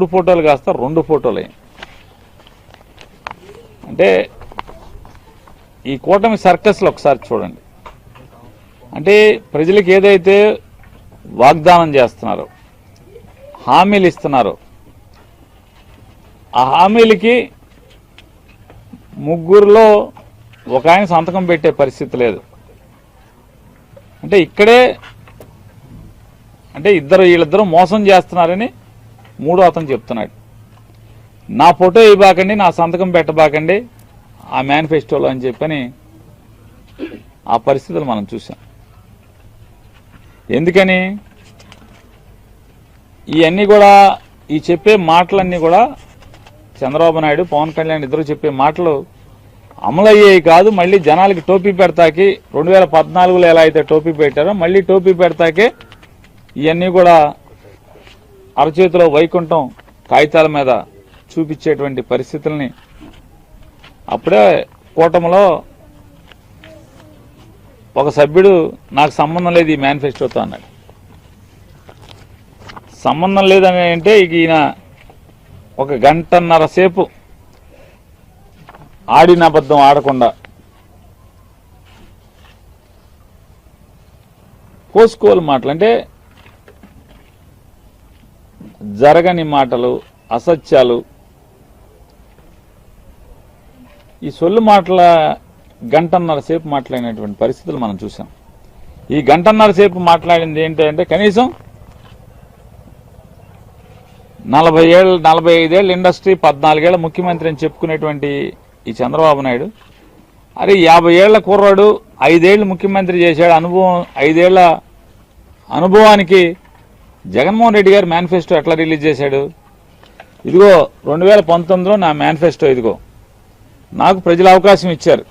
మూడు ఫోటోలు కాస్త రెండు ఫోటోలు. అంటే ఈ కూటమి సర్కస్లో ఒకసారి చూడండి. అంటే ప్రజలకు ఏదైతే వాగ్దానం చేస్తున్నారో హామీలు ఇస్తున్నారో ఆ హామీలకి ముగ్గురులో ఒక ఆయన సంతకం పెట్టే పరిస్థితి లేదు. అంటే ఇక్కడే అంటే ఇద్దరు వీళ్ళిద్దరూ మోసం చేస్తున్నారని మూడో అతను చెప్తున్నాడు నా ఫోటో ఇవ్వబాకండి నా సంతకం పెట్టబాకండి ఆ మేనిఫెస్టోలో అని చెప్పని ఆ పరిస్థితులు మనం చూసాం ఎందుకని? ఇవన్నీ కూడా ఈ చెప్పే మాటలన్నీ కూడా చంద్రబాబు నాయుడు పవన్ కళ్యాణ్ ఇద్దరు చెప్పే మాటలు అమలయ్యేవి కాదు మళ్ళీ జనాలకి టోపీ పెడతాకి రెండు వేల పద్నాలుగులో ఎలా అయితే టోపీ పెట్టారో మళ్ళీ టోపీ పెడతాకే ఇవన్నీ కూడా అరచేతిలో వైకుంఠం కాగితాల మీద చూపించేటువంటి పరిస్థితుల్ని అప్పుడే కూటమిలో ఒక సభ్యుడు నాకు సంబంధం లేదు ఈ మేనిఫెస్టోతో అన్నాడు. సంబంధం లేదని అంటే ఈయన ఒక గంటన్నర సేపు ఆడిన అబద్ధం ఆడకుండా కోసుకోవాలి మాటలు. అంటే జరగని మాటలు అసత్యాలు. ఈ సొల్లు మాటల గంటన్నర సేపు మాట్లాడినటువంటి పరిస్థితులు మనం చూసాం ఈ గంటన్నర సేపు మాట్లాడింది ఏంటంటే కనీసం నలభై ఏళ్ళు నలభై ఐదేళ్ళ ఇండస్ట్రీ పద్నాలుగేళ్ళ ముఖ్యమంత్రి అని చెప్పుకునేటువంటి ఈ చంద్రబాబు నాయుడు అరే యాభై ఏళ్ళ కుర్రాడు ఐదేళ్ళు ముఖ్యమంత్రి చేశాడు అనుభవం ఐదేళ్ళ అనుభవానికి జగన్మోహన్ రెడ్డి గారు మేనిఫెస్టో ఎట్లా రిలీజ్ చేశాడు? ఇదిగో రెండు వేల పంతొమ్మిదిలో నా మేనిఫెస్టో ఇదిగో. నాకు ప్రజలు అవకాశం ఇచ్చారు.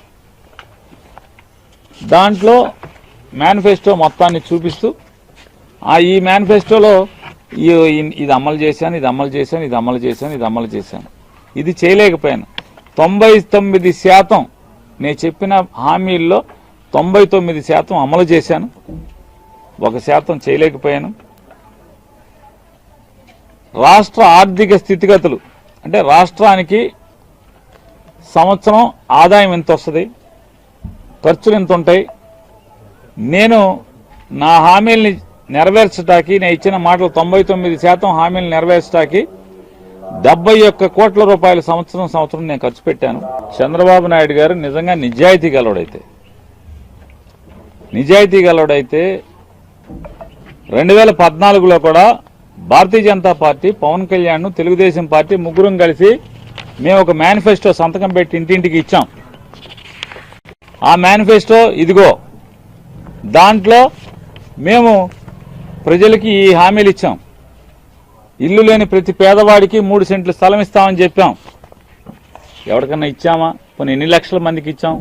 దాంట్లో మేనిఫెస్టో మొత్తాన్ని చూపిస్తూ ఆ ఈ మేనిఫెస్టోలో ఈ- ఇది అమలు చేశాను ఇది అమలు చేశాను ఇది అమలు చేశాను ఇది అమలు చేశాను. ఇది చేయలేకపోయాను. తొంభై తొమ్మిది శాతం నేను చెప్పిన హామీల్లో తొంభై తొమ్మిది శాతం అమలు చేశాను. ఒక శాతం చేయలేకపోయాను. రాష్ట్ర ఆర్థిక స్థితిగతులు. అంటే రాష్ట్రానికి సంవత్సరం ఆదాయం ఎంత వస్తుంది ఖర్చులు ఎంత ఉంటాయి నేను నా హామీల్ని నెరవేర్చడానికి నేను ఇచ్చిన మాటలు తొంభై తొమ్మిది శాతం హామీలు నెరవేర్చడానికి డెబ్బై ఒక్క కోట్ల రూపాయలు సంవత్సరం సంవత్సరం నేను ఖర్చు పెట్టాను. చంద్రబాబు నాయుడు గారు నిజంగా నిజాయితీ గలవాడైతే. నిజాయితీ గలవాడైతే రెండు వేల పద్నాలుగులో కూడా భారతీయ జనతా పార్టీ పవన్ కళ్యాణ్ తెలుగుదేశం పార్టీ ముగ్గురం కలిసి మేము ఒక మేనిఫెస్టో సంతకం పెట్టి ఇంటింటికి ఇచ్చాం. ఆ మేనిఫెస్టో ఇదిగో దాంట్లో మేము ప్రజలకి ఈ హామీలు ఇచ్చాం. ఇల్లు లేని ప్రతి పేదవాడికి మూడు సెంట్లు స్థలం ఇస్తామని చెప్పాం. ఎవరికన్నా ఇచ్చామా? కొన్ని ఎన్ని లక్షల మందికి ఇచ్చాం?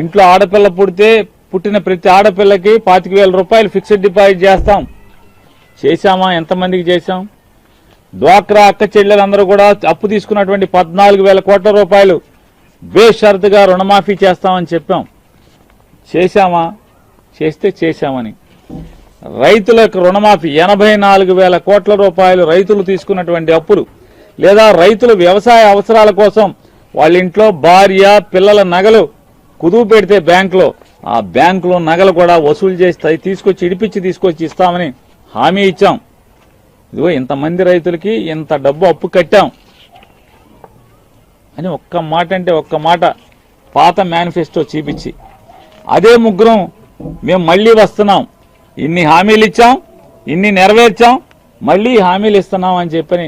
ఇంట్లో ఆడపిల్ల పుడితే పుట్టిన ప్రతి ఆడపిల్లకి పాతిక వేల రూపాయలు ఫిక్స్డ్ డిపాజిట్ చేస్తాం. చేశామా? ఎంతమందికి చేశాం? డ్వాక్రా అక్క చెల్లెలందరూ కూడా అప్పు తీసుకున్నటువంటి పద్నాలుగు వేల కోట్ల రూపాయలు బేషరతుగా రుణమాఫీ చేస్తామని చెప్పాం. చేశామా? చేస్తే చేశామని. రైతులకు రుణమాఫీ ఎనభై నాలుగు వేల కోట్ల రూపాయలు రైతులు తీసుకున్నటువంటి అప్పులు లేదా రైతులు వ్యవసాయ అవసరాల కోసం వాళ్ళ ఇంట్లో భార్య పిల్లల నగలు కుదువు పెడితే బ్యాంకులో ఆ బ్యాంకులో నగలు కూడా వసూలు చేస్తాయి తీసుకొచ్చి ఇడిపించి తీసుకొచ్చి ఇస్తామని హామీ ఇచ్చాం. ఇదిగో ఇంతమంది రైతులకి ఇంత డబ్బు అప్పు కట్టాం. అని ఒక్క మాట అంటే ఒక్క మాట పాత మేనిఫెస్టో చూపించి. అదే ముగ్గురం మేము మళ్ళీ వస్తున్నాం. ఇన్ని హామీలు ఇచ్చాం ఇన్ని నెరవేర్చాం మళ్ళీ హామీలు ఇస్తున్నాం అని చెప్పని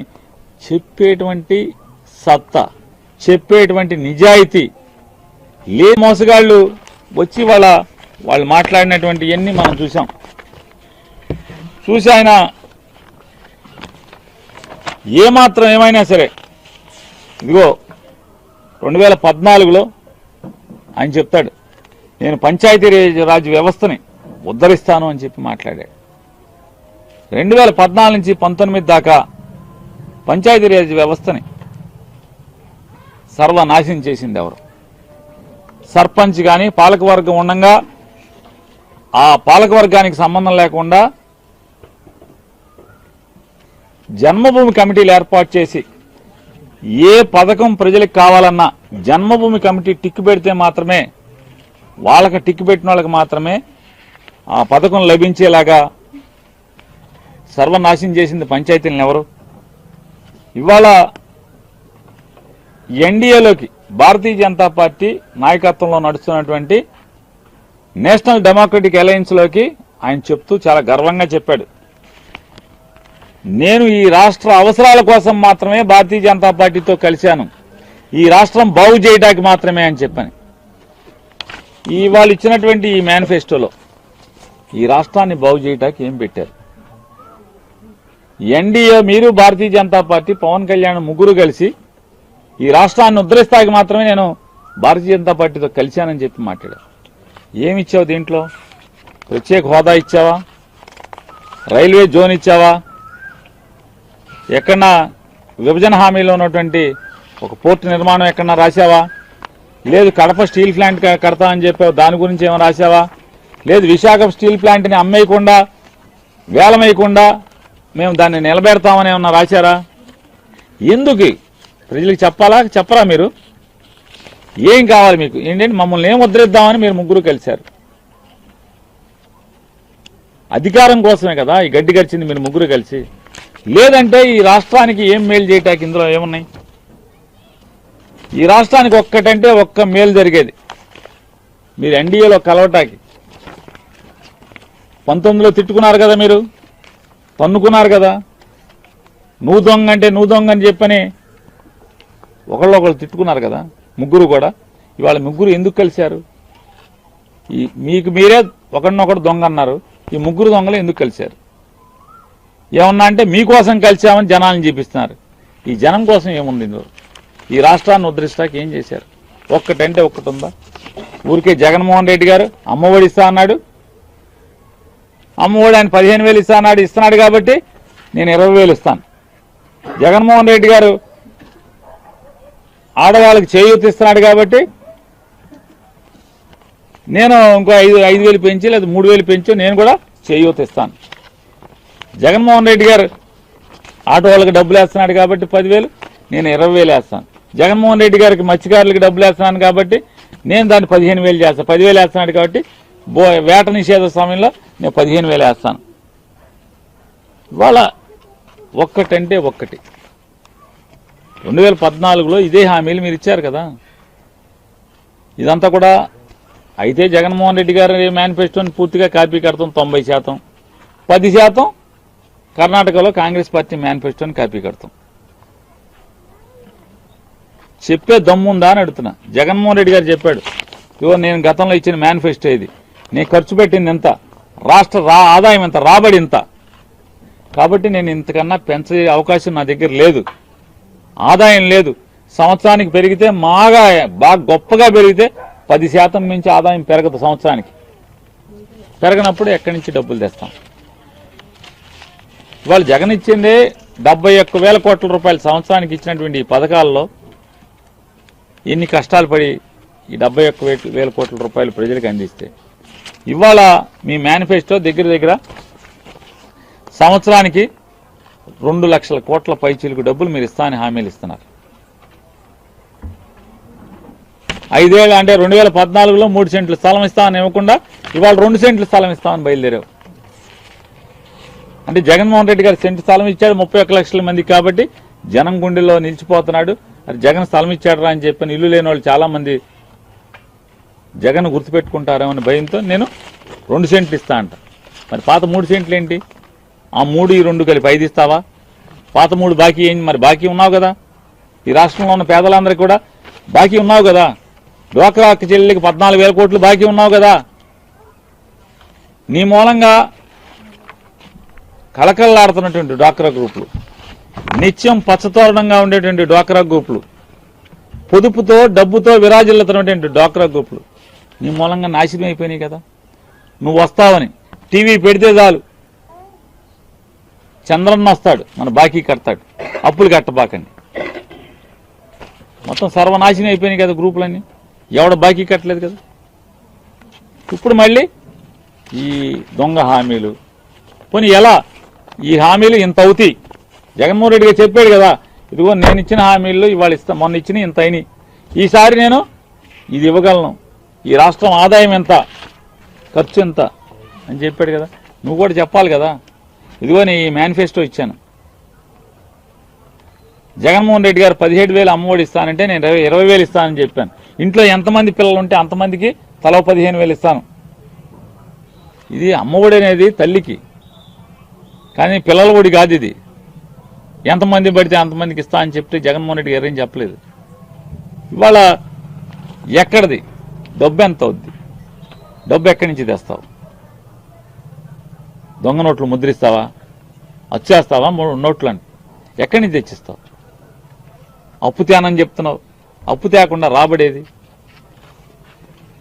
చెప్పేటువంటి సత్తా చెప్పేటువంటి నిజాయితీ లే మోసగాళ్ళు వచ్చి వాళ్ళ వాళ్ళు మాట్లాడినటువంటి ఇవన్నీ మనం చూసాం చూసి ఆయన ఏమాత్రం ఏమైనా సరే. ఇదిగో రెండు వేల పద్నాలుగులో ఆయన చెప్తాడు నేను పంచాయతీ రాజ్ వ్యవస్థని ఉద్ధరిస్తాను అని చెప్పి మాట్లాడాడు. రెండు వేల పద్నాలుగు నుంచి పంతొమ్మిది దాకా పంచాయతీరాజ్ వ్యవస్థని సర్వనాశనం చేసింది ఎవరు? సర్పంచ్ కానీ పాలకవర్గం ఉండంగా ఆ పాలకవర్గానికి సంబంధం లేకుండా జన్మభూమి కమిటీలు ఏర్పాటు చేసి ఏ పథకం ప్రజలకు కావాలన్నా జన్మభూమి కమిటీ టిక్కు పెడితే మాత్రమే వాళ్ళకి టిక్కు పెట్టిన వాళ్ళకి మాత్రమే ఆ పథకం లభించేలాగా సర్వనాశనం చేసింది పంచాయతీలను ఎవరు? ఇవాళ ఎన్డీఏలోకి భారతీయ జనతా పార్టీ నాయకత్వంలో నడుస్తున్నటువంటి నేషనల్ డెమోక్రటిక్ అలయన్స్లోకి ఆయన చెప్తూ చాలా గర్వంగా చెప్పాడు. నేను ఈ రాష్ట్ర అవసరాల కోసం మాత్రమే భారతీయ జనతా పార్టీతో కలిశాను. ఈ రాష్ట్రం బాగు చేయడానికి మాత్రమే అని చెప్పాను. ఈ వాళ్ళు ఇచ్చినటువంటి ఈ మేనిఫెస్టోలో ఈ రాష్ట్రాన్ని బాగు చేయడానికి ఏం పెట్టారు? ఎన్డీఏ మీరు భారతీయ జనతా పార్టీ పవన్ కళ్యాణ్ ముగ్గురు కలిసి ఈ రాష్ట్రాన్ని ఉద్ధరిస్తాకి మాత్రమే నేను భారతీయ జనతా పార్టీతో కలిశానని చెప్పి మాట్లాడారు. ఏమి ఇచ్చావు దీంట్లో? ప్రత్యేక హోదా ఇచ్చావా? రైల్వే జోన్ ఇచ్చావా? ఎక్కడన్నా విభజన హామీలో ఉన్నటువంటి ఒక పోర్టు నిర్మాణం ఎక్కడన్నా రాశావా? లేదు కడప స్టీల్ ప్లాంట్ కడతామని కడతా అని చెప్పావు దాని గురించి ఏమైనా రాశావా? లేదు విశాఖ స్టీల్ ప్లాంట్ని అమ్మేయకుండా వేలమేయకుండా మేము దాన్ని నిలబెడతామని ఏమన్నా రాశారా? ఎందుకు? ప్రజలకు చెప్పాలా? చెప్పరా మీరు? ఏం కావాలి మీకు? ఏంటంటే మమ్మల్ని ఏం ముద్రిద్దామని మీరు ముగ్గురు కలిశారు. అధికారం కోసమే కదా ఈ గడ్డి గడిచింది మీరు ముగ్గురు కలిసి. లేదంటే ఈ రాష్ట్రానికి ఏం మేలు చేయటానికి ఇందులో ఏమున్నాయి? ఈ రాష్ట్రానికి ఒక్కటంటే ఒక్క మేలు జరిగేది. మీరు ఎన్డీఏలో కలవటానికి. పంతొమ్మిదిలో తిట్టుకున్నారు కదా మీరు? తన్నుకున్నారు కదా? నువ్వు దొంగ అంటే నువ్వు దొంగ అని చెప్పని ఒకళ్ళు ఒకళ్ళు తిట్టుకున్నారు కదా? ముగ్గురు కూడా. ఇవాళ ముగ్గురు ఎందుకు కలిశారు? ఈ మీకు మీరే ఒకరినొకడు దొంగ అన్నారు. ఈ ముగ్గురు దొంగలు ఎందుకు కలిశారు? ఏమన్నా అంటే మీకోసం కలిసామని జనాలను చూపిస్తున్నారు. ఈ జనం కోసం ఏముంది ఈ రాష్ట్రాన్ని ఉద్ధరిస్తాకి ఏం చేశారు? ఒక్కటంటే ఒక్కటి ఉందా ఊరికే జగన్మోహన్ రెడ్డి గారు అమ్మఒడి ఇస్తా అన్నాడు. అమ్మఒడి ఆయన పదిహేను వేలు ఇస్తా అన్నాడు ఇస్తున్నాడు కాబట్టి నేను ఇరవై వేలు ఇస్తాను. జగన్మోహన్ రెడ్డి గారు ఆడవాళ్ళకి చేయూత ఇస్తున్నాడు కాబట్టి నేను ఇంకో ఐదు ఐదు వేలు పెంచి లేదా మూడు వేలు పెంచి నేను కూడా చేయూత ఇస్తాను. జగన్మోహన్ రెడ్డి గారు ఆటో వాళ్ళకి డబ్బులు వేస్తున్నాడు కాబట్టి పదివేలు నేను ఇరవై వేలు వేస్తాను. జగన్మోహన్ రెడ్డి గారికి మత్స్యకారులకు డబ్బులు వేస్తున్నాను కాబట్టి నేను దాన్ని పదిహేను వేలు చేస్తాను. పదివేలు వేస్తున్నాడు కాబట్టి బో వేట నిషేధ సమయంలో నేను పదిహేను వేలు వేస్తాను. ఇవాళ ఒక్కటంటే ఒక్కటి. రెండు వేల పద్నాలుగులో ఇదే హామీలు మీరు ఇచ్చారు కదా. ఇదంతా కూడా అయితే జగన్మోహన్ రెడ్డి గారి మేనిఫెస్టోని పూర్తిగా కాపీ కడతాం తొంభై శాతం. పది శాతం కర్ణాటకలో కాంగ్రెస్ పార్టీ మేనిఫెస్టోని కాపీ కడతాం. చెప్పే దమ్ముందా అని అడుగుతున్నా. జగన్మోహన్ రెడ్డి గారు చెప్పాడు ఇవో నేను గతంలో ఇచ్చిన మేనిఫెస్టో ఇది. నేను ఖర్చు పెట్టింది ఎంత? రాష్ట్ర రా ఆదాయం ఎంత? రాబడి ఇంత కాబట్టి నేను ఇంతకన్నా పెంచే అవకాశం నా దగ్గర లేదు. ఆదాయం లేదు. సంవత్సరానికి పెరిగితే మాగా బాగా గొప్పగా పెరిగితే పది శాతం మించి ఆదాయం పెరగదు సంవత్సరానికి. పెరగనప్పుడు ఎక్కడి నుంచి డబ్బులు తెస్తాం? ఇవాళ జగన్ ఇచ్చింది డెబ్బై ఒక్క వేల కోట్ల రూపాయలు సంవత్సరానికి ఇచ్చినటువంటి ఈ పథకాల్లో ఎన్ని కష్టాలు పడి ఈ డెబ్బై ఒక్క వేల కోట్ల రూపాయలు ప్రజలకు అందిస్తే. ఇవాళ మీ మేనిఫెస్టో దగ్గర దగ్గర సంవత్సరానికి రెండు లక్షల కోట్ల పైచీలకు డబ్బులు మీరు ఇస్తామని హామీలు ఇస్తున్నారు. ఐదేళ్ళు అంటే రెండు వేల పద్నాలుగులో మూడు సెంట్లు స్థలం ఇస్తామని ఇవ్వకుండా ఇవాళ రెండు సెంట్లు స్థలం ఇస్తామని బయలుదేరావు. అంటే జగన్మోహన్ రెడ్డి గారు సెంటు స్థలం ఇచ్చాడు ముప్పై ఒక్క లక్షల మంది కాబట్టి జనం గుండెలో నిలిచిపోతున్నాడు. అది జగన్ స్థలం ఇచ్చాడరా అని చెప్పని ఇల్లు లేని వాళ్ళు చాలా మంది జగన్ గుర్తుపెట్టుకుంటారేమో భయంతో నేను రెండు సెంట్లు ఇస్తా అంట. మరి పాత మూడు సెంట్లు ఏంటి? ఆ మూడు ఈ రెండు కలిపి ఐదు ఇస్తావా? పాత మూడు బాకీ ఏంటి? మరి బాకీ ఉన్నావు కదా. ఈ రాష్ట్రంలో ఉన్న పేదలందరికీ కూడా బాకీ ఉన్నావు కదా. డోక్రా అక్క పద్నాలుగు వేల కోట్లు బాకీ ఉన్నావు కదా. నీ మూలంగా కళకళలాడుతున్నటువంటి డ్వాక్రా గ్రూపులు. నిత్యం పచ్చతోరణంగా ఉండేటువంటి డ్వాక్రా గ్రూపులు. పొదుపుతో డబ్బుతో విరాజిల్లుతున్నటువంటి డ్వాక్రా గ్రూపులు. నీ మూలంగా నాశనం అయిపోయినాయి కదా. నువ్వు వస్తావని. టీవీ పెడితే చాలు. చంద్రన్న వస్తాడు మన బాకీ కడతాడు. అప్పులు కట్టబాకండి. మొత్తం సర్వనాశనం అయిపోయినాయి కదా గ్రూపులన్నీ. ఎవడ బాకీ కట్టలేదు కదా. ఇప్పుడు మళ్ళీ ఈ దొంగ హామీలు. పోనీ ఎలా? ఈ హామీలు ఇంత అవుతాయి. జగన్మోహన్ రెడ్డి గారు చెప్పాడు కదా ఇదిగో నేను ఇచ్చిన హామీల్లో ఇవాళ ఇస్తా మొన్న ఇచ్చిన ఇంత అయినాయి. ఈసారి నేను ఇది ఇవ్వగలను. ఈ రాష్ట్రం ఆదాయం ఎంత ఖర్చు ఎంత అని చెప్పాడు కదా. నువ్వు కూడా చెప్పాలి కదా. ఇదిగో నీ మేనిఫెస్టో ఇచ్చాను. జగన్మోహన్ రెడ్డి గారు పదిహేడు వేలు అమ్మఒడి ఇస్తానంటే నేను ఇరవై ఇరవై వేలు ఇస్తానని చెప్పాను. ఇంట్లో ఎంతమంది పిల్లలు ఉంటే అంతమందికి తలో పదిహేను వేలు ఇస్తాను. ఇది అమ్మఒడి అనేది తల్లికి. కానీ పిల్లల ఒడి కాదు ఇది. ఎంతమంది పడితే అంతమందికి ఇస్తా అని చెప్తే జగన్మోహన్ రెడ్డి గారు ఏం చెప్పలేదు. ఇవాళ ఎక్కడిది? డబ్బు ఎంత అవుద్ది? డబ్బు ఎక్కడి నుంచి తెస్తావు? దొంగ నోట్లు ముద్రిస్తావా? వచ్చేస్తావా మూడు నోట్లు అని ఎక్కడి నుంచి తెచ్చిస్తావు? అప్పు తేనని చెప్తున్నావు. అప్పు తేకుండా రాబడేది?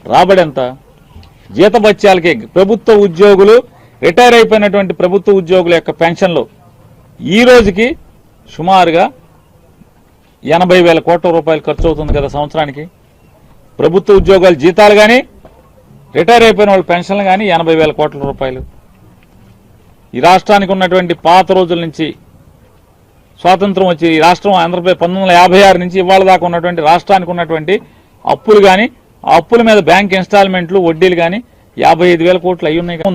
రాబడి ఎంత జీతభత్యాలకి ప్రభుత్వ ఉద్యోగులు రిటైర్ అయిపోయినటువంటి ప్రభుత్వ ఉద్యోగుల యొక్క పెన్షన్లు ఈ రోజుకి సుమారుగా ఎనభై వేల కోట్ల రూపాయలు ఖర్చు అవుతుంది కదా సంవత్సరానికి ప్రభుత్వ ఉద్యోగాల జీతాలు కానీ రిటైర్ అయిపోయిన వాళ్ళ పెన్షన్లు కానీ ఎనభై వేల కోట్ల రూపాయలు ఈ రాష్ట్రానికి ఉన్నటువంటి పాత రోజుల నుంచి స్వాతంత్రం వచ్చి ఈ రాష్ట్రం ఆంధ్రప్రదేశ్ పంతొమ్మిది వందల యాభై ఆరు నుంచి ఇవాళ దాకా ఉన్నటువంటి రాష్ట్రానికి ఉన్నటువంటి అప్పులు కానీ ఆ అప్పుల మీద బ్యాంక్ ఇన్స్టాల్మెంట్లు వడ్డీలు కానీ యాభై ఐదు వేల కోట్లు అయి ఉన్నాయి కదా.